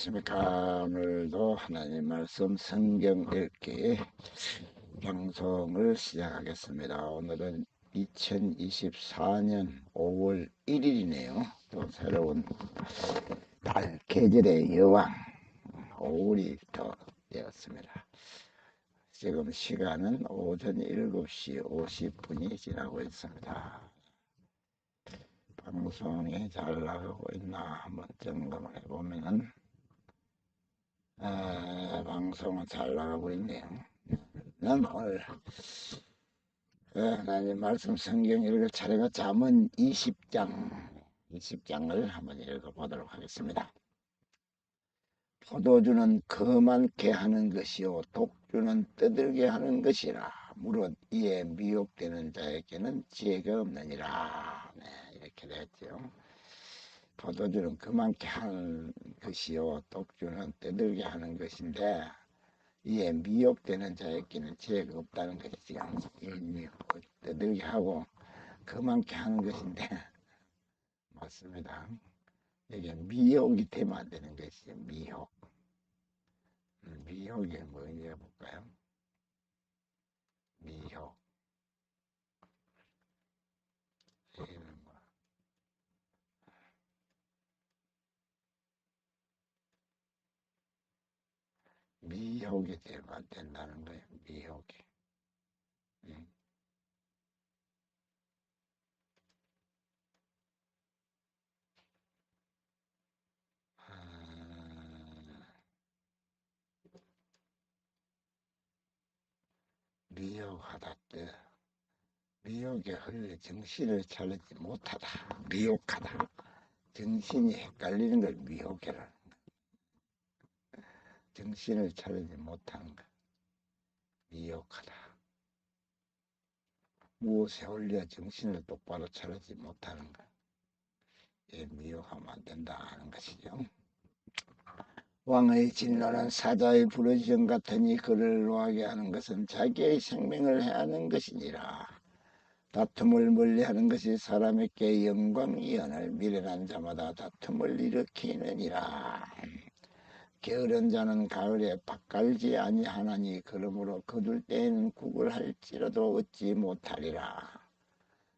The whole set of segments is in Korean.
안녕하십니까. 오늘도 하나님 말씀 성경 읽기 방송을 시작하겠습니다. 오늘은 2024년 5월 1일이네요. 또 새로운 달 계절의 여왕 5월이 더 되었습니다. 지금 시간은 오전 7시 50분이 지나고 있습니다. 방송이 잘 나가고 있나 한번 점검을 해보면은 에, 방송은 잘 나가고 있네요. 난 오늘 에, 하나님 말씀 성경 읽을 차례가 잠언 20장 20장을 한번 읽어보도록 하겠습니다. 포도주는 거만케 하는 것이요 독주는 떠들게 하는 것이라 무릇 이에 미혹되는 자에게는 지혜가 없느니라 네, 이렇게 됐죠 포도주는 그만케 하는 것이요 독주는 떠들게 하는 것인데 이에 미혹되는 자에게는 지혜가 없다는 것이지 떠들게 하고 그만케 하는 것인데 맞습니다 이게 미혹이 되면 안 되는 것이죠 미혹 미혹이 뭐인지 볼까요? 미혹. 미혹이 되면 안 된다는 거예요. 미혹이. 응? 미혹하다 때 미혹에 흘려 정신을 차리지 못하다 미혹하다 정신이 헷갈리는 걸 미혹이라는 거 정신을 차리지 못하는 거 미혹하다 무엇에 올려 정신을 똑바로 차리지 못하는 거 예, 미혹하면 안 된다 하는 것이죠 왕의 진노는 사자의 부르짖음 같으니 그를 노하게 하는 것은 자기의 생명을 해하는 것이니라. 다툼을 멀리하는 것이 사람에게 영광이언을 미련한 자마다 다툼을 일으키느니라. 게으른 자는 가을에 밭갈지 아니하나니 그러므로 거둘 때에는 국을 할지라도 얻지 못하리라.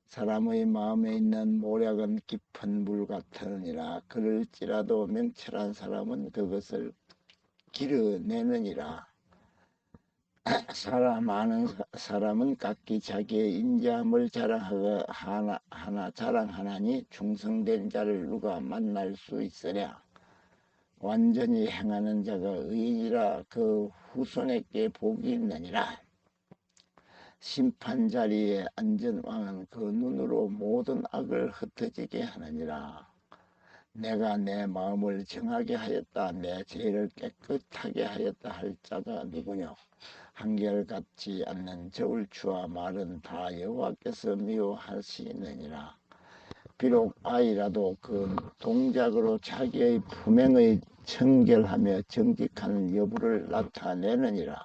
사람의 마음에 있는 모략은 깊은 물 같으니라. 그럴지라도 명철한 사람은 그것을 길어내느니라. 사람 많은 사람은 각기 자기의 인자함을 자랑하고 하나, 하나 자랑하나니 충성된 자를 누가 만날 수 있으랴 완전히 행하는 자가 의인이라 그 후손에게 복이 있느니라 심판 자리에 앉은 왕은 그 눈으로 모든 악을 흩어지게 하느니라. 내가 내 마음을 정하게 하였다. 내 죄를 깨끗하게 하였다 할 자가 누구냐? 한결같지 않는 저울추와 말은 다 여호와께서 미워하시느니라. 비록 아이라도 그 동작으로 자기의 품행의 청결하며 정직한 여부를 나타내느니라.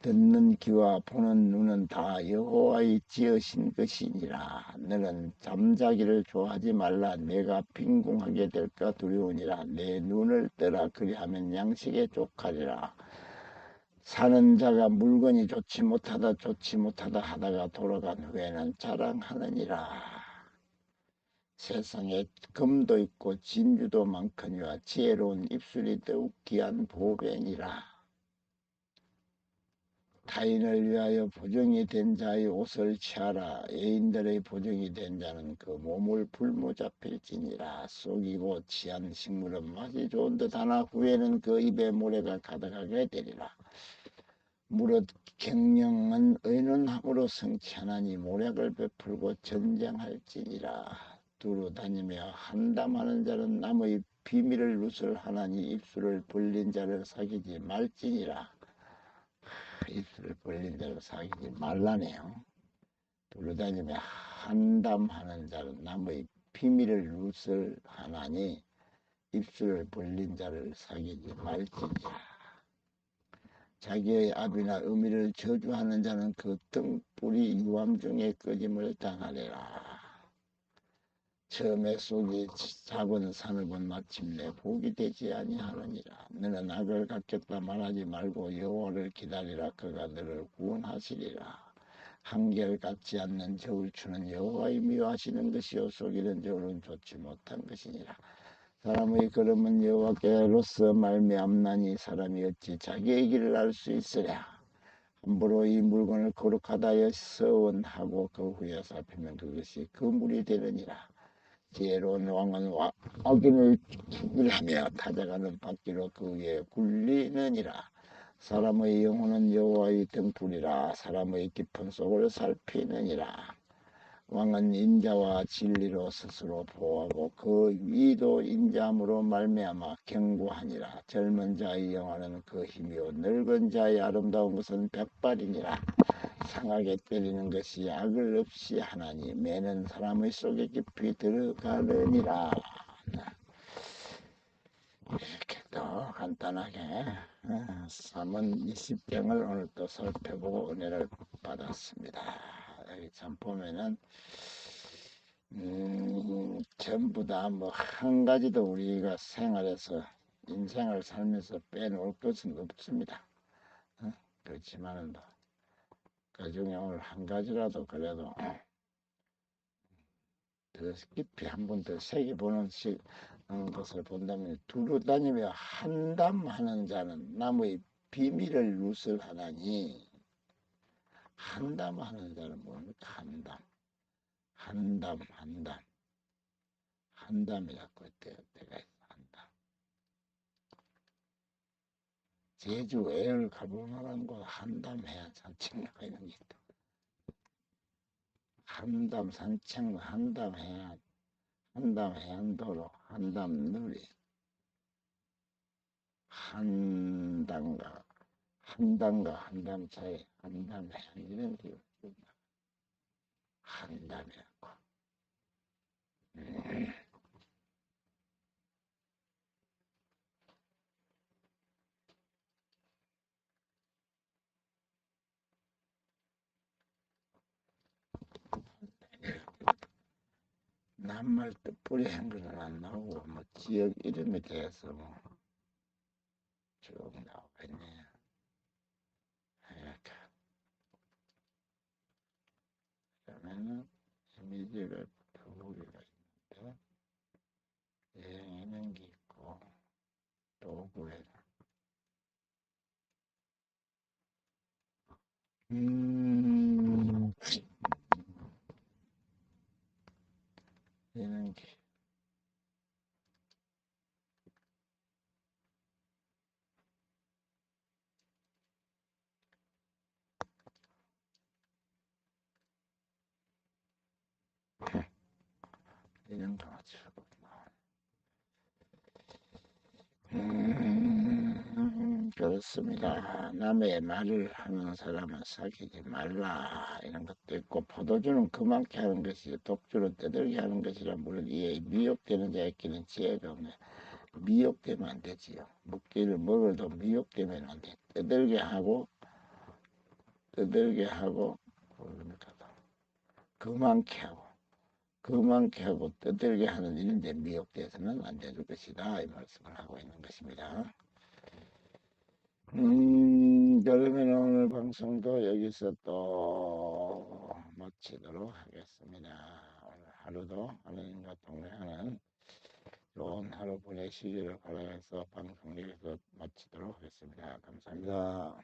듣는 귀와 보는 눈은 다 여호와의 지으신 것이니라. 너는 잠자기를 좋아하지 말라. 내가 빈궁하게 될까 두려우니라. 내 눈을 떠라 그리하면 양식에 족하리라. 사는 자가 물건이 좋지 못하다 좋지 못하다 하다가 돌아간 후에는 자랑하느니라. 세상에 금도 있고 진주도 많거니와 지혜로운 입술이 더욱 귀한 보배니라. 타인을 위하여 보정이 된 자의 옷을 취하라. 애인들의 보정이 된 자는 그 몸을 불모 잡힐지니라. 속이고 취한 식물은 맛이 좋은 듯 하나 후에는 그 입에 모래가 가득하게 되리라. 무릇 경영은 의논함으로 성취하나니 모략을 베풀고 전쟁할지니라. 두루 다니며 한담하는 자는 남의 비밀을 누설하나니 입술을 벌린 자를 사귀지 말지니라. 입술을 벌린 대로 사귀지 말라네요. 돌아다니며 한담하는 자는 남의 비밀을 누설하나니 입술을 벌린 자를 사귀지 말지니라. 자기의 아비나 의미를 저주하는 자는 그 등불이 유암 중에 꺼짐을 당하리라. 처음에 속이 작은 산업은 마침내 복이 되지 아니하느니라. 너는 악을 갖겠다 말하지 말고 여호와를 기다리라. 그가 너를 구원하시리라. 한결 같지 않는 저울 추는 여호와의 미워하시는 것이요 속이는 저울은 좋지 못한 것이니라. 사람의 걸음은 여호와께로서 말미암나니 사람이 어찌 자기의 길을 알 수 있으랴. 함부로 이 물건을 거룩하다 여서원하고 그 후에 살피면 그것이 그물이 되느니라. 지혜로운 왕은 와, 악인을 죽이하며 타작하는 바퀴로 그 위에 굴리느니라. 사람의 영혼은 여호와의 등불이라 사람의 깊은 속을 살피느니라. 왕은 인자와 진리로 스스로 보호하고 그 위도 인자함으로 말미암아 경고하니라. 젊은 자의 영화는 그 힘이요 늙은 자의 아름다운 것은 백발이니라. 상하게 때리는 것이 악을 없이 하나니 매는 사람의 속에 깊이 들어가느니라. 이렇게 또 간단하게 어, 삼은 20장을 오늘 또 살펴보고 은혜를 받았습니다. 여기 참 보면은 음, 전부 다 뭐 한 가지도 우리가 생활에서 인생을 살면서 빼놓을 것은 없습니다. 어? 그렇지만은 그 중에 오늘 한 가지라도 그래도 더 깊이 한 번 더 새겨보는 시, 어, 것을 본다면 두루 다니며 한담하는 자는 나무의 비밀을 누설하나니 한담 하는 자는 뭡니까? 한담. 한담, 한담. 한담이라고 때가 있어, 한담. 제주 애를 가볼만한 곳 한담해야 산책로가 있는 게 있다. 한담 산책로, 한담 해안, 한담 해안도로, 한담 누리, 한담가 한 담과 한담 차이, 한담 해안 이런 게 한담이라고. 음. 낱말 뜻뿌리 한글은 안 나오고 뭐 지역 이름에 대해서 뭐쭉 나오고 있네요. 이렇게 그러면은 두 개가 있는데 여행하는 게 있고 도구에 음. 이런 게 이런 거 맞추구나. 음, 그렇습니다. 남의 말을 하는 사람은 사귀지 말라. 이런 것도 있고, 포도주는 그만게 하는 것이지, 독주는 떠들게 하는 것이라, 물론 이에 미혹되는 자에게는 지혜가 없네. 미혹되면 안 되지요. 먹기를 먹어도 미혹되면 안 돼. 떠들게 하고, 떠들게 하고, 그러니까 그만게 하고. 그만큼 하고 떠들게 하는 일인데 미혹돼서는 안 되는 것이다 이 말씀을 하고 있는 것입니다. 음 그러면 오늘 방송도 여기서 또 마치도록 하겠습니다. 오늘 하루도 하나님과 동행하는 좋은 하루 보내시기를 바라면서 방송 여기서 마치도록 하겠습니다. 감사합니다.